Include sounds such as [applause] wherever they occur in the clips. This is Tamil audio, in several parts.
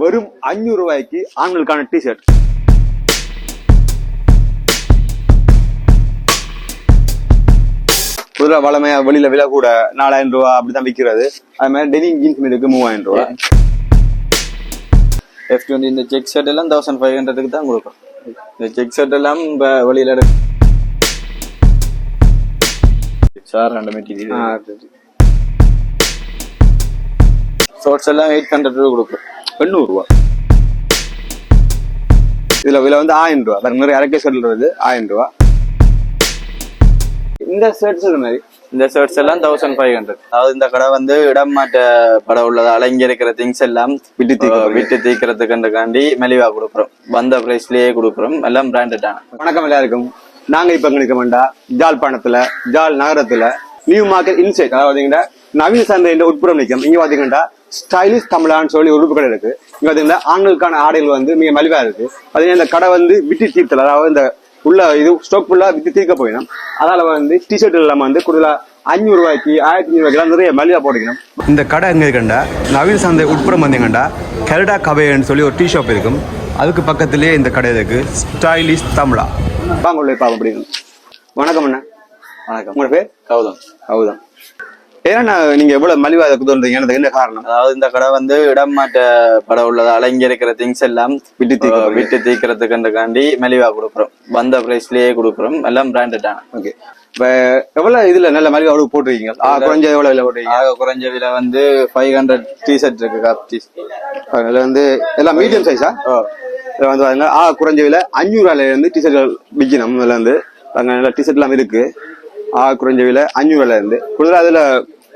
வெறும் அஞ்சூறு ரூபாய்க்கு ஆண்களுக்கான டிஷர்ட் குதிரை வளமையா வெளியில விலை கூட நாலாயிரம் ரூபாய் அப்படிதான் விற்கிறது. அது மாதிரி டெனிம் ஜீன்ஸ் இருக்கு மூவாயிரம் ரூபாய் எஃப் டுவெண்ட்டி இந்த செக் ஷர்ட் எல்லாம் தௌசண்ட் ஃபைவ் ஹண்ட்ரடுக்கு தான் கொடுக்கும். இந்த செக் ஷர்ட் எல்லாம் இப்போ வெளியில சார் ரெண்டு மெட்டீரியல் ஷார்ட்ஸ் எல்லாம் எயிட் ஹண்ட்ரட் ரூபா கொடுக்கும். எண்ணூறு ரூபாய் இதுல விலை வந்து ஆயிரம் ரூபாய் வேற நிறைய அரைக்கை வருது ஆயிரம் ரூபாய் இந்த ஷர்ட்ஸ் இது மாதிரி. இந்த ஷர்ட்ஸ் எல்லாம் தௌசண்ட் ஃபைவ் ஹண்ட்ரட் அதாவது இந்த கடை வந்து இடம் மாட்ட படம் உள்ளதால இங்க இருக்கிற திங்ஸ் எல்லாம் விட்டு அஹ், விட்டு தீக்கிறதுக்குன்றக்காண்டி மெலிவா கொடுக்குறோம். வந்த பிரைஸ்லயே கொடுக்குறோம். எல்லாம் பிராண்டடான வணக்கம் எல்லாருக்கும். நாங்க இப்ப நிக்க வேண்டாம் ஜாழ்ப்பாணத்துல ஜாழ் நகரத்துல நியூ மார்க்கெட் இன்சைட் அதாவது நவீன சந்தை உட்புறம் நிற்கும். இங்க பாத்தீங்கன்னா ஸ்டைலிஷ் தமிழான்னு சொல்லி ஒரு உறுப்பு கடை இருக்கு. இங்க பாத்தீங்கன்னா ஆண்களுக்கான ஆடைகள் வந்து மிக மலிவா இருக்கு. பாத்தீங்கன்னா இந்த கடை வந்து விட்டு தீர்த்தல் அதாவது இந்த உள்ள இது ஸ்டாக் ஃபுல்லா விட்டு தீர்க்க போயிடும். அதனால வந்து டிஷர்ட் இல்லாம வந்து கூடுதலா அஞ்சூறு ரூபாய்க்கு ஆயிரத்தி ஐநூறு ரூபாய்க்கு நிறைய மலிவா போட்டுக்கணும். இந்த கடை எங்க இருக்குண்டா? நவீன சந்தை உட்புறம் வந்தீங்கண்டா கெரடா கபேன்னு சொல்லி ஒரு டீ ஷாப் இருக்கும். அதுக்கு பக்கத்திலேயே இந்த கடை இருக்கு. ஸ்டைலிஷ் தமிழா. வாங்க உள்ள பாவம் வணக்கம் அண்ணா. வணக்கம். உங்களோட பேர்? கௌதம். ஹவுதான் ஏன்னா நீங்க எவ்வளவு மலிவா தோன்றீங்க எனக்கு என்ன காரணம்? அதாவது இந்த கடை வந்து இடம் மாட்ட படம் உள்ளதால இங்க இருக்கிற திங்ஸ் எல்லாம் விட்டு அஹ், விட்டு தீக்கிறதுக்குன்றக்காண்டி மெலிவா கொடுக்குறோம். வந்த பிரைஸ்லயே கொடுக்குறோம். எல்லாம் பிராண்டடான ஓகே இப்ப எவ்வளவு இதுல நல்ல மலிவா அவ்வளவு போட்டிருக்கீங்க? குறைஞ்ச எவ்வளவு விலை போட்டிருக்கீங்க? ஆக குறைஞ்ச விலை வந்து ஃபைவ் ஹண்ட்ரட் டிஷர்ட் இருக்கு காப் டீ அதுல வந்து எல்லாம் மீடியம் சைஸா இதுல வந்து பாருங்க ஆ குறைஞ்ச விலை அஞ்சூறு ரூபாயில இருந்து டிஷர்ட் விற்கணும். இதுல இருந்து அங்க நல்ல டிஷர்ட் எல்லாம் இருக்கு. குறைஞ்ச விலை அஞ்சூறு ரூபாயில இருந்து. கூடுதலா அதுல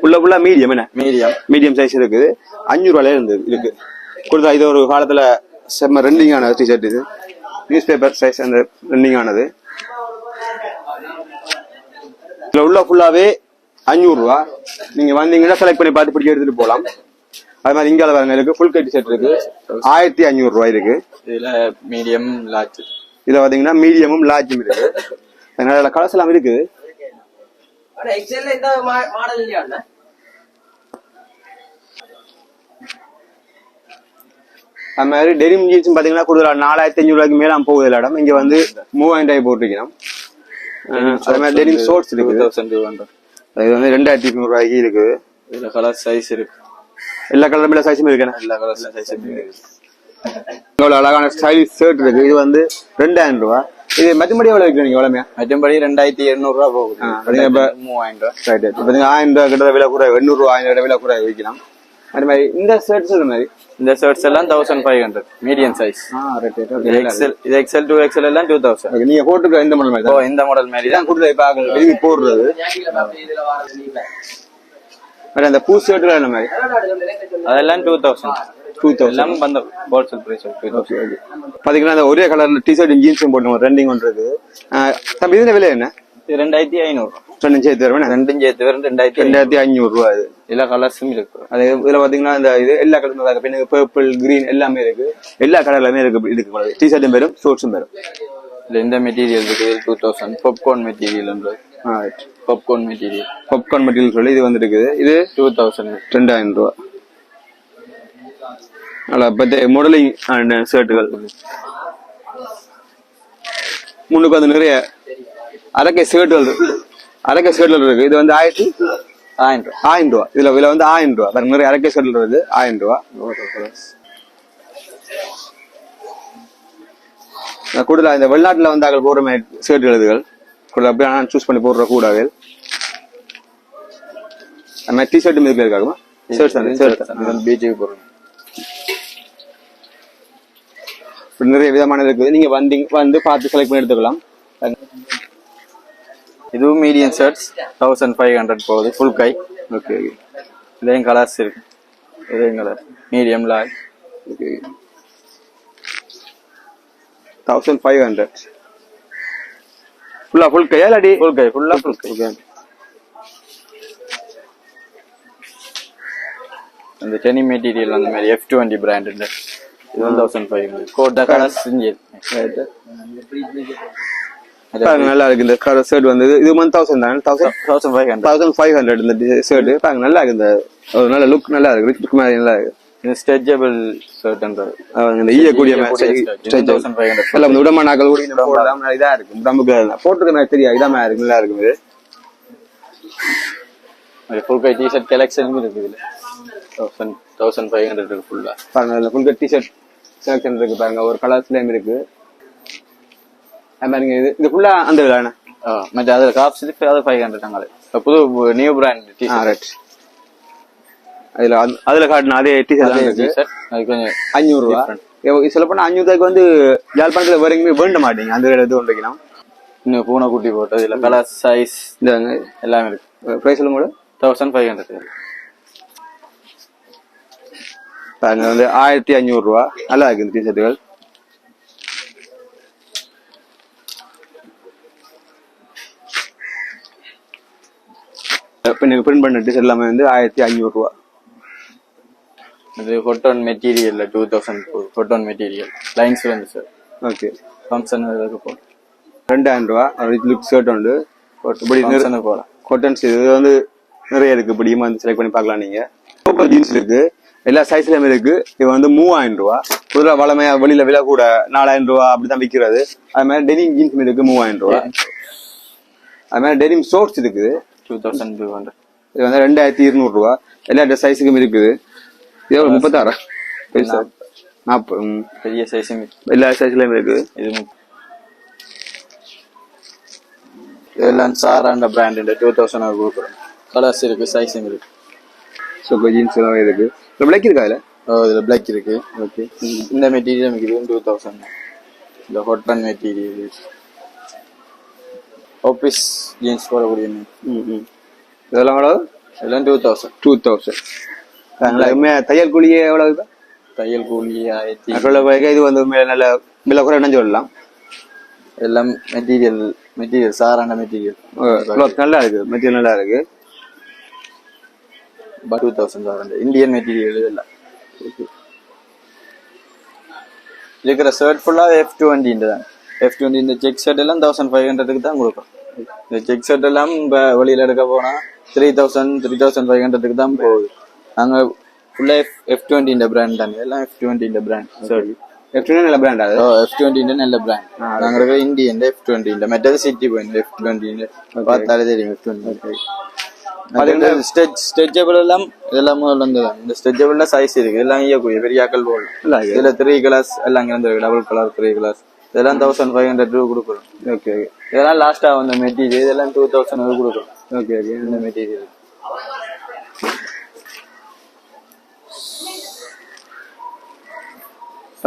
உள்ள ஃபுல்லா மீடியம் என்ன? மீடியம் மீடியம் சைஸ் இருக்குது. அஞ்சூறு ரூபாயில இருந்து இருக்கு. கூடுதலா இது ஒரு காலத்துல செம்ம ரெண்டிங் ஆன டிஷர்ட் இது. நியூஸ் பேப்பர் சைஸ் அந்த ரெண்டிங் ஆனது. இதுல உள்ள ஃபுல்லாவே அஞ்சூறு ரூபா நீங்க வந்தீங்கன்னா செலக்ட் பண்ணி பார்த்து பிடிச்சி எடுத்துட்டு போலாம். அது மாதிரி இங்கால பாருங்க இருக்கு ஃபுல் கட் டிஷர்ட் இருக்கு. ஆயிரத்தி அஞ்சூறு ரூபாய் இருக்கு. இதுல மீடியம் லார்ஜ் இதுல பாத்தீங்கன்னா மீடியமும் லார்ஜும் இருக்கு. அதனால கலர்ஸ் எல்லாம் இருக்குது. இந்த மா- மாடல் இல்லையா அண்ணா? அது மாதிரி டெனிம் ஜீன்ஸ் பாத்தீங்கன்னா கூடுதலா நாலாயிரத்தி அஞ்சூறு ரூபாய்க்கு மேல போகுது இடம். இங்க வந்து மூவாயிரம் ரூபாய் போட்டிருக்கணும். அது மாதிரி டெனிம் ஷோர்ட்ஸ் டூ இருக்குது. தௌசண்ட் டூ ஹண்ட்ரட் அது வந்து ரெண்டாயிரத்தி நூறு ரூபாய்க்கு இருக்குது இதுல கலர் சைஸ் இருக்கு. எல்லா கலர் மேல சைஸும் இருக்கு எல்லா கலர் சைஸ் இருக்கு. அழகான ஸ்டைலிஷ் ஷர்ட் இருக்கு. இது வந்து ரெண்டாயிரம் ரூபாய். இது மற்றபடி எவ்வளவு இருக்கு நீங்க எவ்வளவுமையா மற்றபடி ரெண்டாயிரத்தி எண்ணூறு ரூபா போகுது. இப்ப- மூவாயிரம் ரூபா. ரைட் ரைட் பாத்தீங்கன்னா ஆயிரம் ரூபாய் கிட்ட விலை கூட எண்ணூறு ரூபாய் ஆயிரம் ரூபாய் விலை கூட விற்கலாம் அது மாதிரி இந்த ஷர்ட்ஸ் இது மாதிரி? இந்த ஷர்ட்ஸ் எல்லாம் thousand five hundred medium size ஆ ரைட் ரைட் இது எக்ஸல் டூ எக்ஸல் எல்லாம் டூ தௌசண்ட் நீங்க போட்டுருக்க இந்த மாடல் மாதிரி ஓ இந்த மாடல் மாதிரி தான். இதான் கொடுத்தது இப்ப விரும்பி போடுறது. அந்த பூ ஷர்ட்ல என்ன மாதிரி? அதெல்லாம் two thousand two thousand okay okay பாத்தீங்கன்னா அந்த ஒரே கலர்ல டிஷர்ட் ஜீன்ஸும் போட்டு ரெண்டிங் ஆ, தம்பி இதுல விலை என்ன? இது ரெண்டாயிரத்தி ஐநூறு. ரெண்டு சேர்த்து தருவேன்? ரெண்டும் சேர்த்து வரும் ரெண்டாயிரத்தி ஐநூறு. ரெண்டாயிரத்தி ரூபா இது எல்லா கலர்ஸும் இருக்கு. அது இதுல பாத்தீங்கன்னா இந்த இது எல்லா கலரும் இருக்கு. பின்ன பர்பிள் கிரீன் எல்லாமே இருக்கு. எல்லா கலர்லயுமே இருக்கு இதுக்கு டிஷர்ட்டும் பெரும் ஷோர்ட்ஸும் பெரும். இதுல இந்த மெட்டீரியல் இருக்கு? டூ தௌசண்ட் பாப்கார்ன் மெட்டீரியல்ன்றது பாப்கார்ன் மெட்டீரியல் பாப்கார்ன் மெட்டீரியல் சொல்லி இது வந்து இருக்குது இது டூ தௌசண்ட் ரெண்டாயிரம் ரூபா. நல்லா பத்தே மாடலிங் ஷர்ட்டுகள் முன்னுக்கு வந்து நிறைய அரக்கை ஷர்ட்டுகள் அரக்கை ஷர்ட்டுகள் இருக்கு இது வந்து ஆயிரத்தி ஆயிரம் ரூபா ஆயிரம் ரூபா இதுல விலை வந்து ஆயிரம் ரூபா வேற நிறைய அரக்கை ஷர்ட்டுகள் இருக்குது ஆயிரம் ரூபா நான் கூடுதலா இந்த வெளிநாட்டுல வந்து அங்கே போடுற மாதிரி ஷர்ட் எழுதுகள் கூடுதல் அப்படியே நான் சூஸ் பண்ணி போடுற கூடாது அந்த மாதிரி டிஷர்ட் இதுல இருக்காகுமா ஷர்ட்ஸ் தானே ஷர்ட் பீச்சுக்கு போறோம் இப்படி நிறைய விதமான இருக்குது. நீங்க வந்தீங்க வந்து பார்த்து செலக்ட் பண்ணி எடுத்துக்கலாம். இதுவும் medium shirts thousand five hundred போகுது ஃபுல் கை. ஓகே இதையும் கலர்ஸ் இருக்கு. இதையும் colour medium large okay thousand five hundred ஃபுல்லா ஃபுல் கையா இல்லாடி ஃபுல் கை ஃபுல்லா ஃபுல் கை. ஓகே அந்த டெனி மெட்டீரியல் அந்த மாதிரி எஃப் டுவெண்ட்டி பிராண்ட் வந்து தௌசண்ட் ஃபைவ் ஹண்ட்ரட் கோட்டா கலர்ஸ் பாருங்க நல்லா இருக்கு இந்த கலர் ஷர்ட் வந்து இது ஒன் தௌசண்ட் தான் thousand thousand five hundred thousand five hundred இந்த ஷர்ட் பாருங்க நல்லா இருக்கு இந்த ஒரு நல்ல லுக் நல்லா இருக்கு லுக் மாதிரி நல்லா இருக்கு ஸ்ட்ரெச்சபிள் ஷர்ட்ன்றது இந்த ஈயக்கூடிய தௌசண்ட் ஃபைவ் ஹண்ட்ரட் எல்லாம் உடம்பா நாக்கள் கூட இந்த போடலாம் இதா இருக்கு உடம்புக்கு போட்டுருக்க மாதிரி தெரியாது இதா மாதிரி இருக்கு நல்லா இருக்கும் இது ஃபுல் கை டிஷர்ட் கலெக்ஷனும் இருக்குது. இதுல தௌசண்ட் தௌசண்ட் ஃபைவ் ஹண்ட்ரட் இருக்கு ஃபுல்லா பாருங்க இதுல ஃபுல் டிஷர்ட் செலக்ஷன் இருக்கு பாருங்க. ஒரு கலர்ஸ்லயும் இருக்கு. அது பாருங்க இது இது ஃபுல்லா அந்த விழாண்ணா மற்ற அதில் காப்ஸ் இருக்கு அது ஃபைவ் ஹண்ட்ரட் அங்கே புது நியூ பிராண்ட் டிஷர்ட் ரைட் அதுல அது- அதுல காட்டின அதே டிஷர்ட் தான் இருக்கு அது கொஞ்சம் அஞ்சூறு ரூபா. சொல்ல போனா அஞ்சூறு ரூபாய்க்கு வந்து யாழ்ப்பாணத்துல வேற எங்கேயுமே வேண்ட மாட்டீங்க. அந்த இது ஒன்று வைக்கலாம் இன்னும் பூனை குட்டி போட்டு இதுல கலர் சைஸ் இந்த எல்லாமே இருக்கு. ப்ரைஸ் சொல்லும் கூட. தௌசண்ட் ஃபைவ் ஹண்ட்ரட் பாருங்க வந்து ஆயிரத்தி அஞ்சூறு ரூபா. நல்லா இருக்கு இந்த டிஷர்ட்டுகள் இப்போ நீங்கள் பிரிண்ட் பண்ண டிஷர்ட் எல்லாமே வந்து ஆயிரத்தி அஞ்சூறு ரூபா. இது cotton மெட்டீரியல்ல two thousand cotton material lines வந்து சார் ஓகே ஃபங்க்ஷன் இதுக்கு போகலாம் ரெண்டாயிரம் ரூபா. லுக் ஷர்ட் உண்டு. இப்படி போகலாம் காட்டன்ஸ் இது வந்து நிறைய இருக்கு. இப்படியுமா வந்து செலக்ட் பண்ணி பார்க்கலாம் நீங்க. சூப்பர் ஜீன்ஸ் இருக்கு. எல்லா சைஸ்லயுமே இருக்கு. இது வந்து மூவாயிரம் ரூபா. பொதுவா வளமையா வெளியில விலை கூட நாலாயிரம் ரூபா அப்படிதான் விற்கிறது அது மாதிரி டெனிம் ஜீன்ஸ் இருக்கு மூவாயிரம் ரூபா. அது மாதிரி டெனிம் ஷோர்ட்ஸ் இருக்குது. டூ தௌசண்ட் டூ ஹண்ட்ரட் இது வந்து ரெண்டாயிரத்தி இருநூறு ரூபா. எல்லா சைஸுக்கும் இருக்குது. இது ஒரு முப்பத்தாறு? நாற்பது. பெரிய சைஸும் எல்லா சைஸ்லயும் இருக்கு. இது இதெல்லாம் சாராண்ட பிராண்ட் டூ தௌசண்ட் கொடுக்குறோம். கலர்ஸ் இருக்கு சைஸும் இருக்கு. சூப்பர் ஜீன்ஸ் எல்லாம் இருக்கு. இப்போ விலைக்கு இருக்கா இதுல? இதுல பிளாக் இருக்கு. ஓகே இந்த மெட்டீரியல் இது டூ தௌசண்ட் இந்த ஹொட்டன் மெட்டீரியல் ஆஃபீஸ் ஜீன்ஸ் போடக்கூடிய ம் ம். இதெல்லாம் எவ்வளவு? இதெல்லாம் டூ தௌசண்ட் டூ தௌசண்ட் தையல் கூலியே எவ்வளவு இப்போ தையல் கூலி ஆயிரத்தி குறைக்க இது வந்து மேல நல்ல விலை குறைன்னு சொல்லலாம். எல்லாம் மெட்டீரியல் மெட்டீரியல் சாரான மெட்டீரியல் நல்லா இருக்கு. மெட்டீரியல் நல்லா இருக்கு டூ தௌசண்ட் சாரான இந்தியன் மெட்டீரியல் இதெல்லாம் இருக்கிற ஷர்ட் ஃபுல்லாக எஃப் டுவெண்ட்டின்ட்டு தான் எஃப் டுவெண்ட்டி இந்த செக் ஷர்ட் எல்லாம் தௌசண்ட் ஃபைவ் ஹண்ட்ரடுக்கு தான் கொடுக்கும் இந்த செக் ஷர்ட் எல்லாம் இப்போ வெளியில் எடுக்க போனால் three thousand three thousand five ஹண்ட்ரடுக்கு தான் போகுது நாங்கள் ஃபுல்லாக எஃப் எஃப் டுவெண்ட்டி பிராண்ட் தானே எல்லாம் எஃப் டுவெண்ட்டி பிராண்ட் சரி பிராண்ட் அது ஓ எஃப் டுவெண்ட்டி நல்ல பிராண்ட் நாங்கள் இருக்க இந்தியன் எஃப் டுவெண்ட்டி மற்றது சிட்டி பாயிண்ட் எஃப் டுவெண்ட்டி பார்த்தாலே தெரியும் எஃப் டுவெண்ட்டி அது ஸ்டெச் எல்லாம் இதெல்லாம் வந்து இந்த ஸ்ட்ரெச்சபிள்ல சைஸ் இருக்கு. இதெல்லாம் ஈயக்கூடிய பெரிய ஆக்கள் போல். இருக்கு இதுல த்ரீ கிளாஸ் எல்லாம் இருந்து டபுள் கலர் த்ரீ கிளாஸ் இதெல்லாம் தௌசண்ட் ஃபைவ் ஹண்ட்ரட் கொடுக்குறோம் ஓகே இதெல்லாம் லாஸ்டா வந்த மெட்டீரியல் இதெல்லாம் டூ தௌசண்ட் கொடுக்குறோம் ஓகே ஓகே இந்த மெட்டீரியல்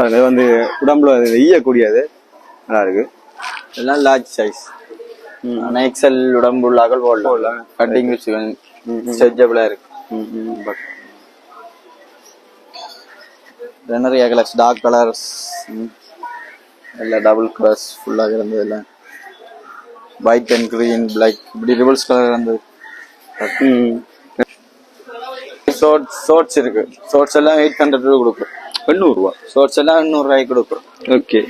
அது வந்து உடம்புல ஈயக்கூடியது நல்லா இருக்கு. இதெல்லாம் லார்ஜ் சைஸ் ஆனா எக்ஸல் உடம்பு உள்ள அகல் போடலாம் கட்டிங் ஸ்ட்ரெச்சபிளா இருக்கு. நிறைய கலர்ஸ் டார்க் கலர்ஸ் எல்லாம் டபுள் கலர்ஸ் ஃபுல்லாக இருந்தது எல்லாம் ஒயிட் அண்ட் கிரீன் பிளாக் இப்படி ரிவல்ஸ் கலர் இருந்தது ம். ஷோர்ட்ஸ் ஷோர்ட்ஸ் இருக்கு. ஷோர்ட்ஸ் எல்லாம் எயிட் ஹண்ட்ரட் ரூபா கொடுக்குறோம். எண்ணூறு ரூபா. ஷோர்ட்ஸ் எல்லாம் எண்ணூறு ரூபாய்க்கு கொடுக்குறோம். ஓகே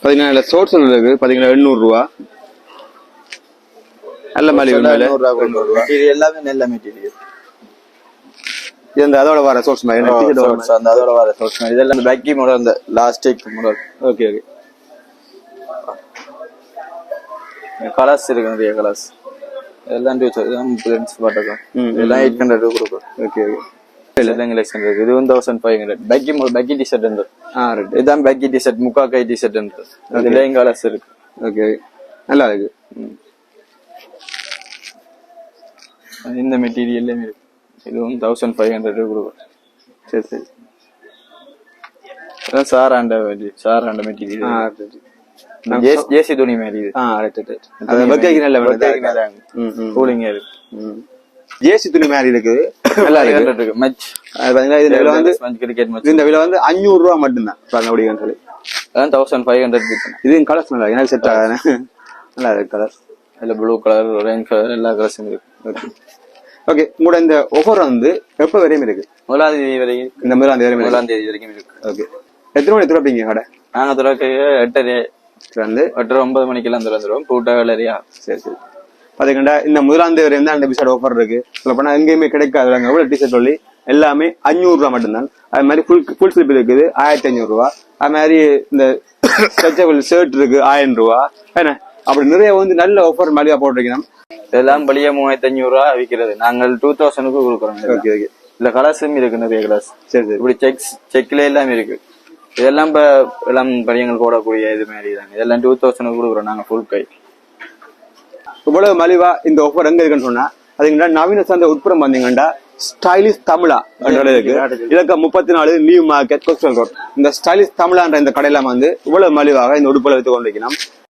பாத்தீங்கன்னா சோர்ஸ் இருக்கு. பாத்தீங்கன்னா எண்ணூறு ரூபா. நல்ல மாதிரி கொடுக்குறோம் மெட்டீரியல் எல்லாமே நல்ல மெட்டீரியல் இது அந்த அதோட வர சோர்ஸ் மாதிரி அந்த அதோட வர ஷோர்ட்ஸ் இதெல்லாம் பேக்கி மாடல் அந்த elastic model okay okay colours இருக்கு நிறைய கலர்ஸ் இதெல்லாம் டூ இதெல்லாம் பிளென்ஸ் பாட்டுக்கும் இதெல்லாம் எயிட் ஹண்ட்ரட் கொடுக்கும். ஓகே ஓகே இதெல்லாம் கலெக்ஷன் இருக்கு. இது one thousand five hundred baggy baggy T shirt right இதுதான் பேக்கி டிஷர்ட் முக்கா கை டிஷர்ட் இருந்தது இதுலயும் கலர்ஸ் இருக்கு. ஓகே நல்லா இருக்கு. இந்த மெட்டீரியல்லையும் இருக்கு. இதுவும் தௌசண்ட் ஃபைவ் ஹண்ட்ரட் கொடுக்கும் சரி சரி. அதான் சாராண்ட சாராண்ட மெட்டீரியல். ஆ ரைட் ஜேசி துணி மாதிரி இது. ஆ ரைட் ரைட் அது பக்கைக்கு நல்ல வேணும் ம் ம். கூலிங் இருக்கு. ம். ஜேசி துணி மாதிரி இருக்குது [coughs] நல்லா இருக்கு. அது பாத்தீங்கன்னா இந்த விலை வந்து கிரிக்கெட் மேட்ச் இந்த விலை வந்து அஞ்சூறு ரூபா மட்டும்தான். பாருங்க அப்படிங்கன்னு சொல்லி. அதான் தௌசண்ட் ஃபைவ் ஹண்ட்ரட் இது கலர்ஸ் நல்லா எனக்கு செட் ஆகாது நல்லா இருக்கு கலர் [laughs] இதுல ப்ளூ கலர் ஆரஞ்ச் கலர் எல்லா கலர்ஸும் இருக்கு. ஓகே உங்களோட இந்த ஆஃபர் வந்து எப்போ வரையும் இருக்கு? முதலாம் தேதி வரைக்கும். இந்த வரையும் இருக்கு. முதலாம் தேதி வரைக்கும் இருக்கு. ஓகே. எத்தனை மணி திறப்பீங்க கடை? நாங்க துறக்க எட்டரை. வந்து எட்டரை ஒன்பது மணிக்கெல்லாம் திறந்துருவோம். பூட்டா வேலையா? சரி சரி. பாத்தீங்கன்னா இந்த முதலாம் தேதி வரையும் தான் அந்த எபிசோட் ஆஃபர் இருக்கு. சொல்ல போனா எங்கேயுமே கிடைக்காது. நாங்க எவ்வளவு டிஷர்ட் சொல்லி எல்லாமே அஞ்சூறு ரூபா மட்டும்தான். அது மாதிரி ஃபுல் ஃபுல் ஸ்லிப் இருக்குது ஆயிரத்தி ஐநூறு ரூபா. அது மாதிரி இந்த [coughs] ஸ்ட்ரெச்சபிள் ஷர்ட் இருக்கு ஆயிரம் ரூபா. என்ன? அப்படி நிறைய வந்து நல்ல ஆஃபர் மலிவா போட்டிருக்கணும் இதெல்லாம் வெளியே மூவாயிரத்தி அஞ்சூறு ரூபா விற்கிறது நாங்கள் டூ தௌசண்ட்க்கு கொடுக்குறோம் ஓகே ஓகே. இல்ல கலர்ஸும் இருக்கு நிறைய கலர்ஸ் சரி சரி. இப்படி செக்ஸ் செக்ல எல்லாம் இருக்கு. இதெல்லாம் இப்ப எல்லாம் பையங்கள் போடக்கூடிய இது மாதிரி தான். இதெல்லாம் டூ தௌசண்ட் கொடுக்குறோம் நாங்க ஃபுல் கை இவ்வளவு மலிவா இந்த ஆஃபர் எங்க இருக்குன்னு சொன்னா அதுக்கு நவீன சந்தை உட்புறம் பாத்தீங்கன்னா ஸ்டைலிஷ் தமிழா இருக்கு இலக்கம் முப்பத்தி நாலு நியூ மார்க்கெட் கோஸ்டல் ரோட் இந்த ஸ்டைலிஷ் தமிழான்ற இந்த கடையில வந்து இவ்வளவு மலிவாக இந்த உடுப்புல வைத்து கொண்டிருக்கணும்